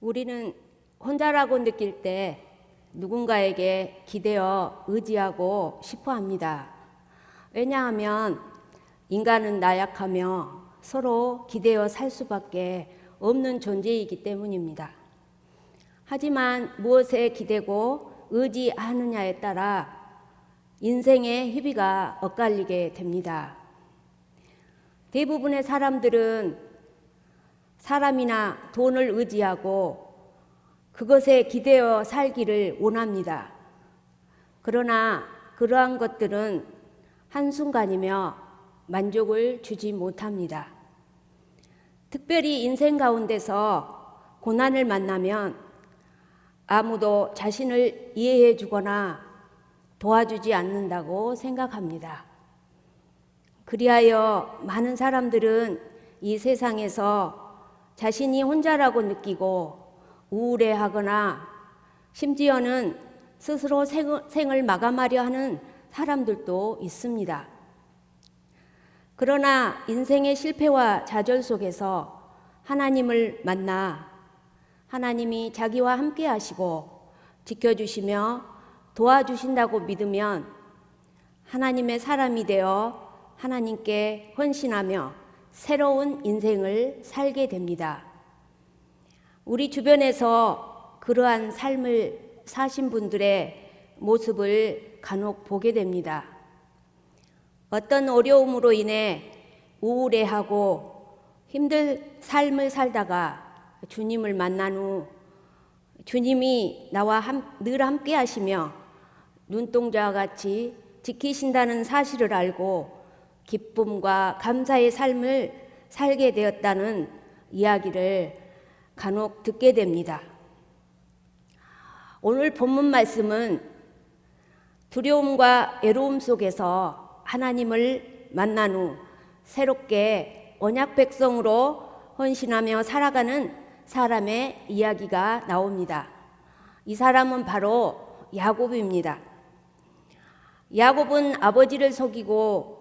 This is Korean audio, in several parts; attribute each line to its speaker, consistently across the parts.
Speaker 1: 우리는 혼자라고 느낄 때 누군가에게 기대어 의지하고 싶어 합니다. 왜냐하면 인간은 나약하며 서로 기대어 살 수밖에 없는 존재이기 때문입니다. 하지만 무엇에 기대고 의지하느냐에 따라 인생의 희비가 엇갈리게 됩니다. 대부분의 사람들은 사람이나 돈을 의지하고 그것에 기대어 살기를 원합니다. 그러나 그러한 것들은 한순간이며 만족을 주지 못합니다. 특별히 인생 가운데서 고난을 만나면 아무도 자신을 이해해 주거나 도와주지 않는다고 생각합니다. 그리하여 많은 사람들은 이 세상에서 자신이 혼자라고 느끼고 우울해하거나 심지어는 스스로 생을 마감하려 하는 사람들도 있습니다. 그러나 인생의 실패와 좌절 속에서 하나님을 만나 하나님이 자기와 함께 하시고 지켜주시며 도와주신다고 믿으면 하나님의 사람이 되어 하나님께 헌신하며 새로운 인생을 살게 됩니다. 우리 주변에서 그러한 삶을 사신 분들의 모습을 간혹 보게 됩니다. 어떤 어려움으로 인해 우울해하고 힘든 삶을 살다가 주님을 만난 후 주님이 나와 함, 늘 함께 하시며 눈동자와 같이 지키신다는 사실을 알고 기쁨과 감사의 삶을 살게 되었다는 이야기를 간혹 듣게 됩니다. 오늘 본문 말씀은 두려움과 애로움 속에서 하나님을 만난 후 새롭게 언약 백성으로 헌신하며 살아가는 사람의 이야기가 나옵니다. 이 사람은 바로 야곱입니다. 야곱은 아버지를 속이고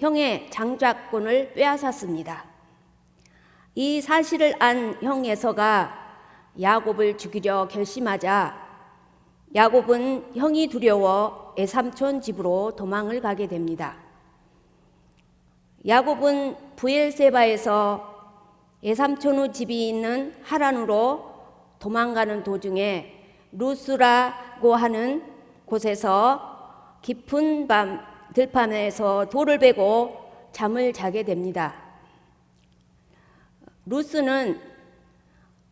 Speaker 1: 형의 장자권을 빼앗았습니다. 이 사실을 안 형 에서가 야곱을 죽이려 결심하자 야곱은 형이 두려워 애삼촌 집으로 도망을 가게 됩니다. 야곱은 부엘세바에서 애삼촌의 집이 있는 하란으로 도망가는 도중에 루스라고 하는 곳에서 깊은 밤 들판에서 돌을 베고 잠을 자게 됩니다. 루스는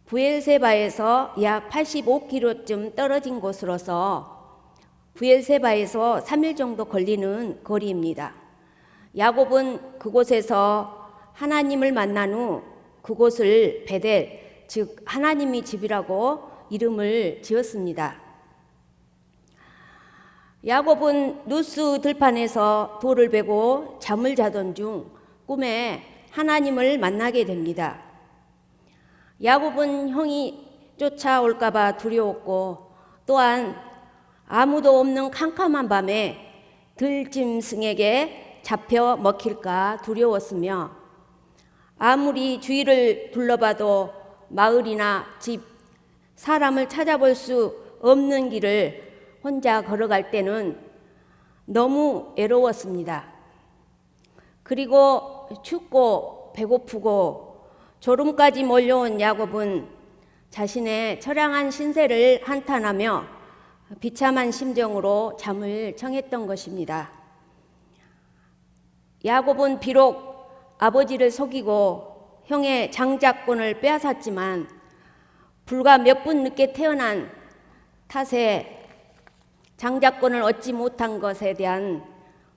Speaker 1: 부엘세바에서 약 85km쯤 떨어진 곳으로서 부엘세바에서 3일 정도 걸리는 거리입니다. 야곱은 그곳에서 하나님을 만난 후 그곳을 베델, 즉 하나님이 집이라고 이름을 지었습니다. 야곱은 누스 들판에서 돌을 베고 잠을 자던 중 꿈에 하나님을 만나게 됩니다. 야곱은 형이 쫓아올까봐 두려웠고 또한 아무도 없는 캄캄한 밤에 들짐승에게 잡혀 먹힐까 두려웠으며 아무리 주위를 둘러봐도 마을이나 집, 사람을 찾아볼 수 없는 길을 혼자 걸어갈 때는 너무 애로웠습니다. 그리고 춥고 배고프고 졸음까지 몰려온 야곱은 자신의 처량한 신세를 한탄하며 비참한 심정으로 잠을 청했던 것입니다. 야곱은 비록 아버지를 속이고 형의 장자권을 빼앗았지만 불과 몇 분 늦게 태어난 탓에 장자권을 얻지 못한 것에 대한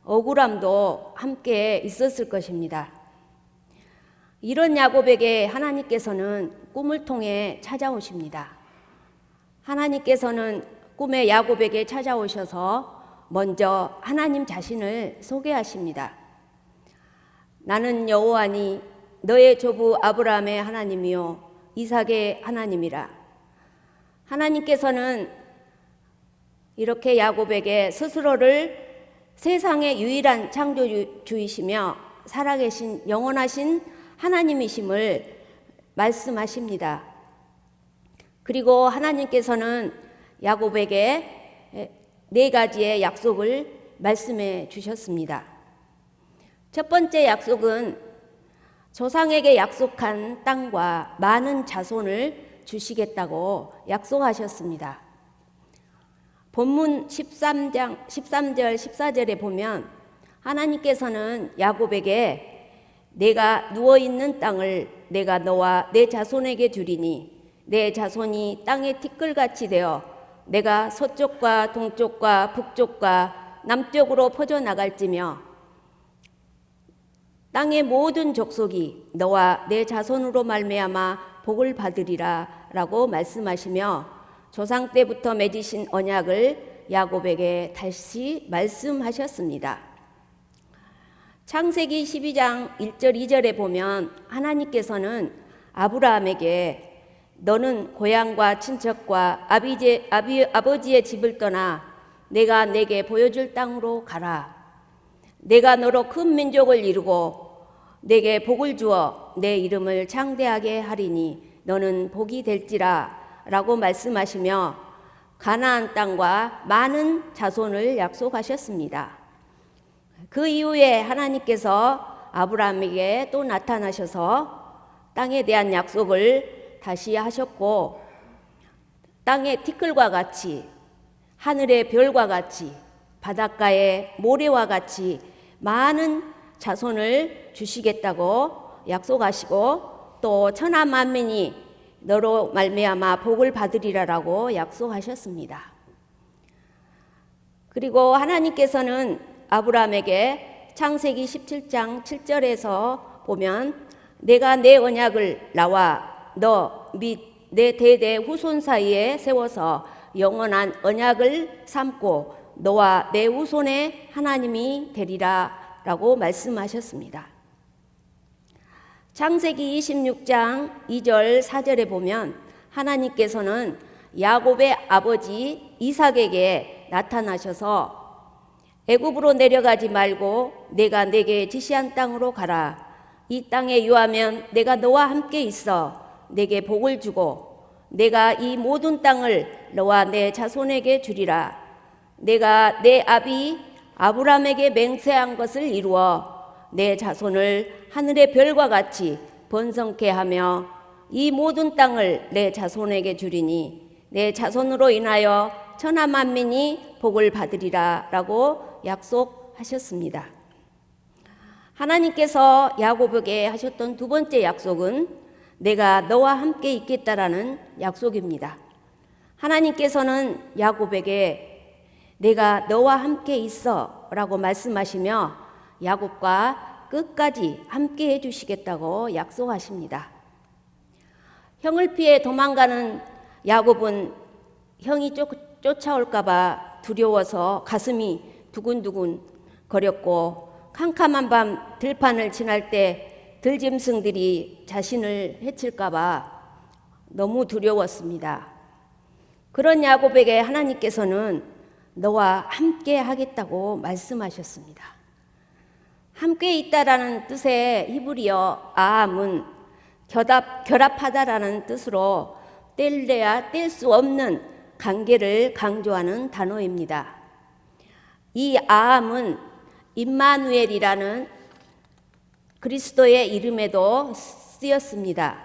Speaker 1: 억울함도 함께 있었을 것입니다. 이런 야곱에게 하나님께서는 꿈을 통해 찾아오십니다. 하나님께서는 꿈에 야곱에게 찾아오셔서 먼저 하나님 자신을 소개하십니다. 나는 여호와니 너의 조부 아브라함의 하나님이요 이삭의 하나님이라. 하나님께서는 이렇게 야곱에게 스스로를 세상의 유일한 창조주이시며 살아계신 영원하신 하나님이심을 말씀하십니다. 그리고 하나님께서는 야곱에게 네 가지의 약속을 말씀해 주셨습니다. 첫 번째 약속은 조상에게 약속한 땅과 많은 자손을 주시겠다고 약속하셨습니다. 본문 13장 13절 14절에 보면 하나님께서는 야곱에게 내가 누워 있는 땅을 내가 너와 내 자손에게 주리니 내 자손이 땅의 티끌같이 되어 내가 서쪽과 동쪽과 북쪽과 남쪽으로 퍼져 나갈지며 땅의 모든 족속이 너와 내 자손으로 말미암아 복을 받으리라라고 말씀하시며 조상 때부터 맺으신 언약을 야곱에게 다시 말씀하셨습니다. 창세기 12장 1절 2절에 보면 하나님께서는 아브라함에게 너는 고향과 친척과 아비제, 아비, 아버지의 집을 떠나 내가 내게 보여줄 땅으로 가라. 내가 너로 큰 민족을 이루고 내게 복을 주어 내 이름을 창대하게 하리니 너는 복이 될지라 라고 말씀하시며 가나안 땅과 많은 자손을 약속하셨습니다. 그 이후에 하나님께서 아브라함에게 또 나타나셔서 땅에 대한 약속을 다시 하셨고 땅의 티끌과 같이 하늘의 별과 같이 바닷가의 모래와 같이 많은 자손을 주시겠다고 약속하시고 또 천하 만민이 너로 말미암아 복을 받으리라라고 약속하셨습니다. 그리고 하나님께서는 아브라함에게 창세기 17장 7절에서 보면 내가 내 언약을 나와 너 및 내 대대 후손 사이에 세워서 영원한 언약을 삼고 너와 내 후손의 하나님이 되리라라고 말씀하셨습니다. 창세기 26장 2절 4절에 보면 하나님께서는 야곱의 아버지 이삭에게 나타나셔서 애굽으로 내려가지 말고 내가 내게 지시한 땅으로 가라. 이 땅에 유하면 내가 너와 함께 있어 내게 복을 주고 내가 이 모든 땅을 너와 내 자손에게 주리라. 내가 내 아비 아브라함에게 맹세한 것을 이루어 내 자손을 하늘의 별과 같이 번성케 하며 이 모든 땅을 내 자손에게 주리니 내 자손으로 인하여 천하 만민이 복을 받으리라라고 약속하셨습니다. 하나님께서 야곱에게 하셨던 두 번째 약속은 내가 너와 함께 있겠다라는 약속입니다. 하나님께서는 야곱에게 내가 너와 함께 있어라고 말씀하시며 야곱과 끝까지 함께 해 주시겠다고 약속하십니다. 형을 피해 도망가는 야곱은 형이 쫓, 쫓아올까봐 두려워서 가슴이 두근두근 거렸고 캄캄한 밤 들판을 지날 때 들짐승들이 자신을 해칠까봐 너무 두려웠습니다. 그런 야곱에게 하나님께서는 너와 함께 하겠다고 말씀하셨습니다. 함께 있다라는 뜻의 히브리어 아함은 결합, 결합하다라는 뜻으로 뗄래야 뗄 수 없는 관계를 강조하는 단어입니다. 이 아함은 임마누엘이라는 그리스도의 이름에도 쓰였습니다.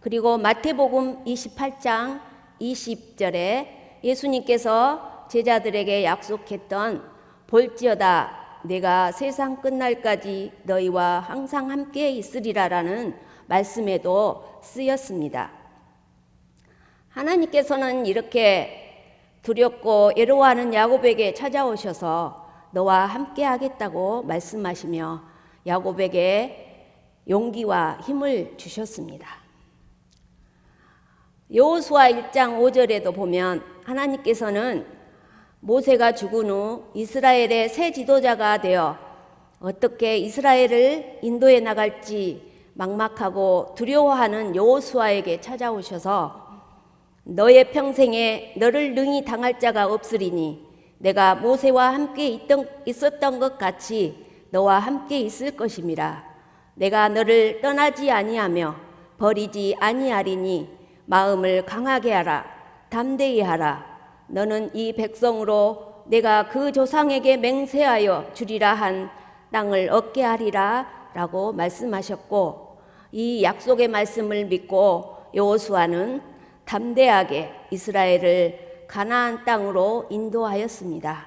Speaker 1: 그리고 마태복음 28장 20절에 예수님께서 제자들에게 약속했던 볼지어다 내가 세상 끝날까지 너희와 항상 함께 있으리라라는 말씀에도 쓰였습니다. 하나님께서는 이렇게 두렵고 애로워하는 야곱에게 찾아오셔서 너와 함께 하겠다고 말씀하시며 야곱에게 용기와 힘을 주셨습니다. 여호수아 1장 5절에도 보면 하나님께서는 모세가 죽은 후 이스라엘의 새 지도자가 되어 어떻게 이스라엘을 인도해 나갈지 막막하고 두려워하는 여호수아에게 찾아오셔서 너의 평생에 너를 능히 당할 자가 없으리니 내가 모세와 함께 있던, 있었던 것 같이 너와 함께 있을 것임이라 내가 너를 떠나지 아니하며 버리지 아니하리니 마음을 강하게 하라. 담대히 하라. 너는 이 백성으로 내가 그 조상에게 맹세하여 주리라 한 땅을 얻게 하리라 라고 말씀하셨고 이 약속의 말씀을 믿고 여호수아는 담대하게 이스라엘을 가나안 땅으로 인도하였습니다.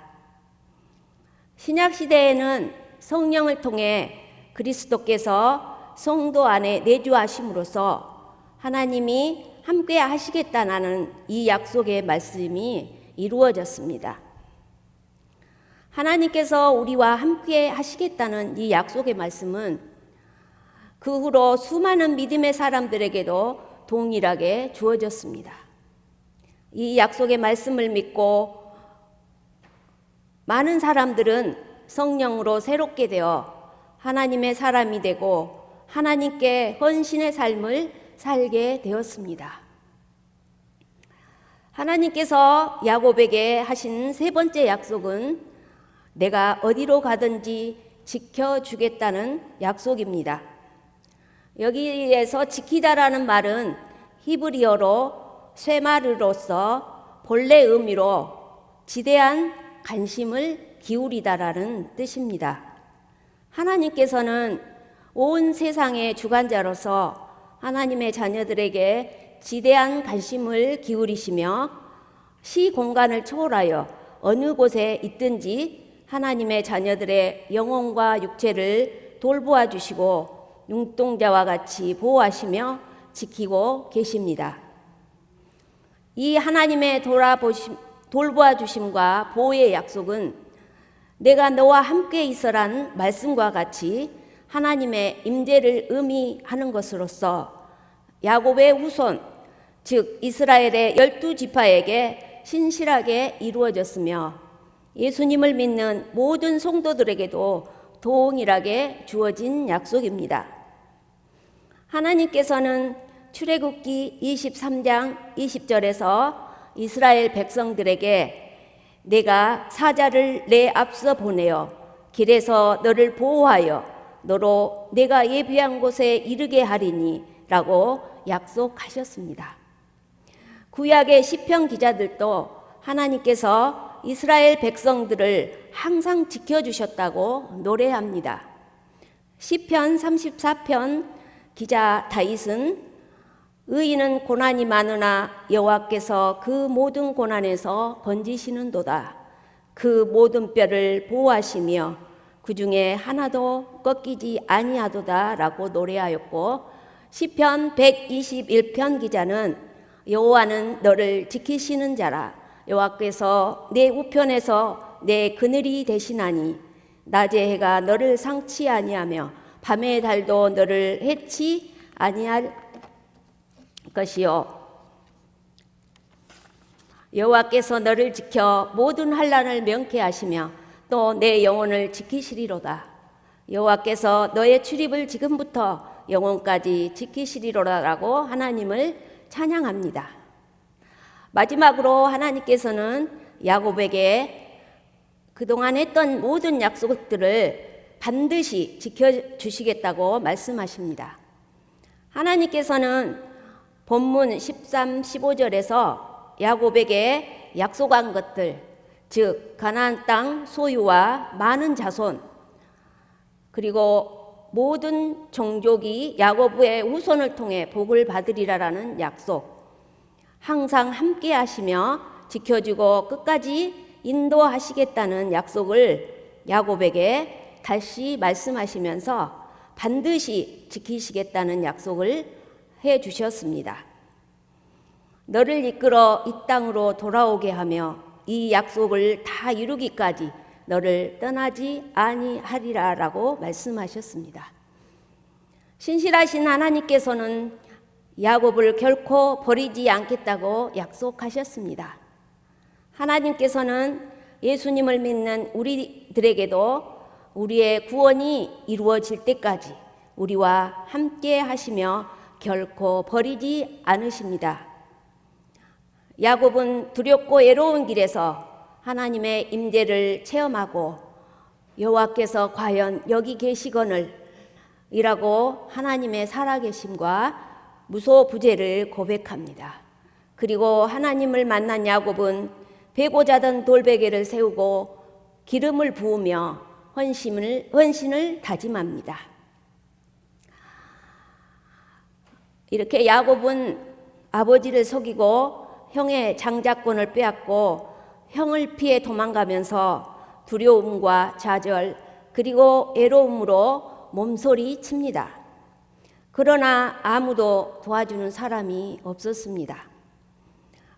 Speaker 1: 신약 시대에는 성령을 통해 그리스도께서 성도 안에 내주하심으로써 하나님이 함께 하시겠다는 이 약속의 말씀이 이루어졌습니다. 하나님께서 우리와 함께 하시겠다는 이 약속의 말씀은 그 후로 수많은 믿음의 사람들에게도 동일하게 주어졌습니다. 이 약속의 말씀을 믿고 많은 사람들은 성령으로 새롭게 되어 하나님의 사람이 되고 하나님께 헌신의 삶을 살게 되었습니다. 하나님께서 야곱에게 하신 세 번째 약속은 내가 어디로 가든지 지켜주겠다는 약속입니다. 여기에서 지키다라는 말은 히브리어로 쇠마르로서 본래 의미로 지대한 관심을 기울이다라는 뜻입니다. 하나님께서는 온 세상의 주관자로서 하나님의 자녀들에게 지대한 관심을 기울이시며 시 공간을 초월하여 어느 곳에 있든지 하나님의 자녀들의 영혼과 육체를 돌보아 주시고 눈동자와 같이 보호하시며 지키고 계십니다. 이 하나님의 돌아보심, 돌보아 주심과 보호의 약속은 내가 너와 함께 있어란 말씀과 같이 하나님의 임재를 의미하는 것으로서 야곱의 후손 즉 이스라엘의 열두 지파에게 신실하게 이루어졌으며 예수님을 믿는 모든 성도들에게도 동일하게 주어진 약속입니다. 하나님께서는 출애굽기 23장 20절에서 이스라엘 백성들에게 내가 사자를 내 앞서 보내어 길에서 너를 보호하여 너로 내가 예비한 곳에 이르게 하리니 라고 약속하셨습니다. 구약의 시편 기자들도 하나님께서 이스라엘 백성들을 항상 지켜주셨다고 노래합니다. 시편 34편 기자 다윗은 의인은 고난이 많으나 여호와께서 그 모든 고난에서 건지시는도다. 그 모든 뼈를 보호하시며 그 중에 하나도 꺾이지 아니하도다라고 노래하였고 시편 121편 기자는 여호와는 너를 지키시는 자라. 여호와께서 내 우편에서 내 그늘이 되시나니 낮의 해가 너를 상치 아니하며 밤의 달도 너를 해치 아니할 것이요. 여호와께서 너를 지켜 모든 환란을 명케 하시며 또 내 영혼을 지키시리로다 여호와께서 너의 출입을 지금부터 영혼까지 지키시리로라라고 하나님을 찬양합니다. 마지막으로 하나님께서는 야곱에게 그동안 했던 모든 약속들을 반드시 지켜주시겠다고 말씀하십니다. 하나님께서는 본문 13, 15절에서 야곱에게 약속한 것들, 즉 가나안 땅 소유와 많은 자손, 그리고 모든 종족이 야곱의 후손을 통해 복을 받으리라라는 약속, 항상 함께 하시며 지켜주고 끝까지 인도하시겠다는 약속을 야곱에게 다시 말씀하시면서 반드시 지키시겠다는 약속을 해 주셨습니다. 너를 이끌어 이 땅으로 돌아오게 하며 이 약속을 다 이루기까지 너를 떠나지 아니하리라라고 말씀하셨습니다. 신실하신 하나님께서는 야곱을 결코 버리지 않겠다고 약속하셨습니다. 하나님께서는 예수님을 믿는 우리들에게도 우리의 구원이 이루어질 때까지 우리와 함께 하시며 결코 버리지 않으십니다. 야곱은 두렵고 외로운 길에서 하나님의 임재를 체험하고 여호와께서 과연 여기 계시거늘 이라고 하나님의 살아계심과 무소부재를 고백합니다. 그리고 하나님을 만난 야곱은 베고 자던 돌베개를 세우고 기름을 부으며 헌신을, 헌신을 다짐합니다. 이렇게 야곱은 아버지를 속이고 형의 장자권을 빼앗고 형을 피해 도망가면서 두려움과 좌절 그리고 애로움으로 몸소리 칩니다. 그러나 아무도 도와주는 사람이 없었습니다.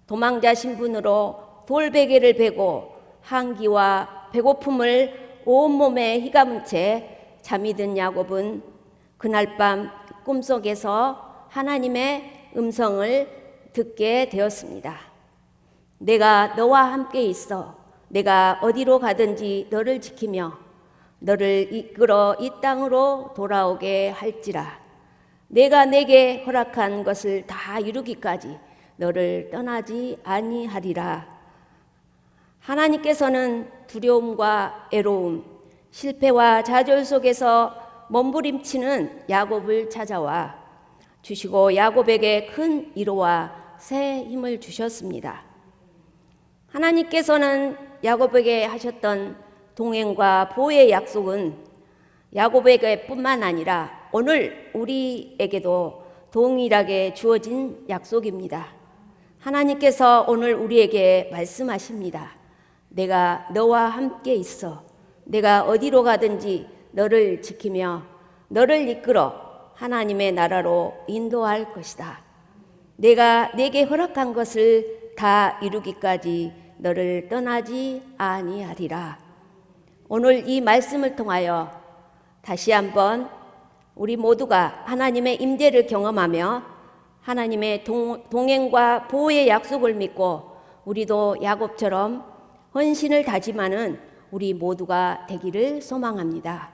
Speaker 1: 도망자 신분으로 돌베개를 베고 한기와 배고픔을 온몸에 휘감은 채 잠이 든 야곱은 그날 밤 꿈속에서 하나님의 음성을 듣게 되었습니다. 내가 너와 함께 있어. 내가 어디로 가든지 너를 지키며 너를 이끌어 이 땅으로 돌아오게 할지라. 내가 내게 허락한 것을 다 이루기까지 너를 떠나지 아니하리라. 하나님께서는 두려움과 애로움, 실패와 좌절 속에서 몸부림치는 야곱을 찾아와 주시고 야곱에게 큰 위로와 새 힘을 주셨습니다. 하나님께서는 야곱에게 하셨던 동행과 보호의 약속은 야곱에게뿐만 아니라 오늘 우리에게도 동일하게 주어진 약속입니다. 하나님께서 오늘 우리에게 말씀하십니다. 내가 너와 함께 있어. 내가 어디로 가든지 너를 지키며 너를 이끌어 하나님의 나라로 인도할 것이다. 내가 내게 허락한 것을 다 이루기까지 너를 떠나지 아니하리라. 오늘 이 말씀을 통하여 다시 한번 우리 모두가 하나님의 임재를 경험하며 하나님의 동, 동행과 보호의 약속을 믿고 우리도 야곱처럼 헌신을 다짐하는 우리 모두가 되기를 소망합니다.